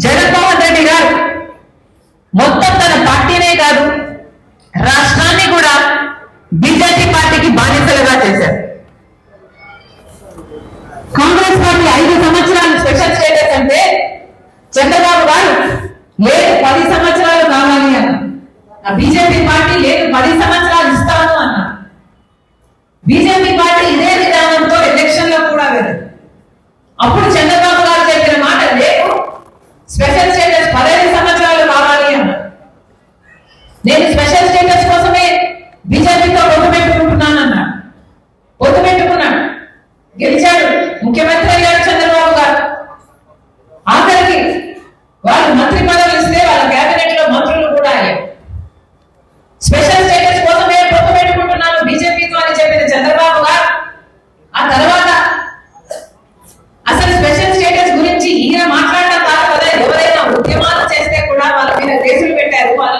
జగన్మోహన్ రెడ్డి గారు మొత్తం తన పార్టీనే కాదు రాష్ట్రాన్ని కూడా బీజేపీ పార్టీకి బాధ్యతలుగా చేశారు. కాంగ్రెస్ పార్టీ ఐదు సంవత్సరాలు స్పెషల్ స్టేటస్ అంటే చంద్రబాబు గారు లేదు పది సంవత్సరాలు కావాలి అన్న ఆ బీజేపీ పార్టీ లేదు పది సంవత్సరాలు ఇస్తాను అన్న బీజేపీ పార్టీ ఇదే విధానంతో ఎలక్షన్లో కూడా వెళ్ళదు అప్పుడు చంద్రబాబు గారు చెప్పిన మాట లేదు స్పెషల్ స్టేటస్ పదహైదు సంవత్సరాలు కావాలి అన్న నేను స్పెషల్ స్టేటస్ కోసమే బీజేపీతో పొత్తు పెట్టుకుంటున్నానన్నా. ఒడ్డు పెట్టుకున్నాడు. గెలిచాడు. ముఖ్యమంత్రి అయ్యాడు చంద్రబాబు గారు. ఆఖరికి వాళ్ళు మంత్రి పదవులు ఇస్తే వాళ్ళ కేబినెట్లో మంత్రులు కూడా అయ్యారు స్పెషల్ స్టేటస్ కోసమే పొత్తు పెట్టుకుంటున్నాను బీజేపీతో అని చెప్పిన చంద్రబాబు గారు ఆ తర్వాత అసలు స్పెషల్ స్టేటస్ గురించి ఈయన మాట్లాడడం కాదు కదా ఎవరైనా ఉద్యమాలు చేస్తే కూడా వాళ్ళ మీద కేసులు పెట్టారు వాళ్ళని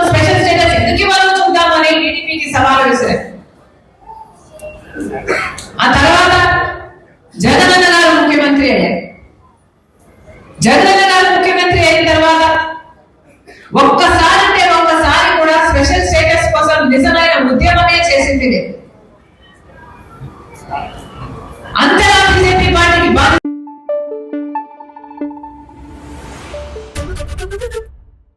ఆ తర్వాత జగనన్న గారు ముఖ్యమంత్రి అయ్యారు. జగనన్న గారు ముఖ్యమంత్రి అయిన తర్వాత ఒక్కసారి అంటే ఒక్కసారి కూడా స్పెషల్ స్టేటస్ కోసం నిజమైన ఉద్యమమే చేసింది లేదు అంతలా బీజేపీ పార్టీకి బాధ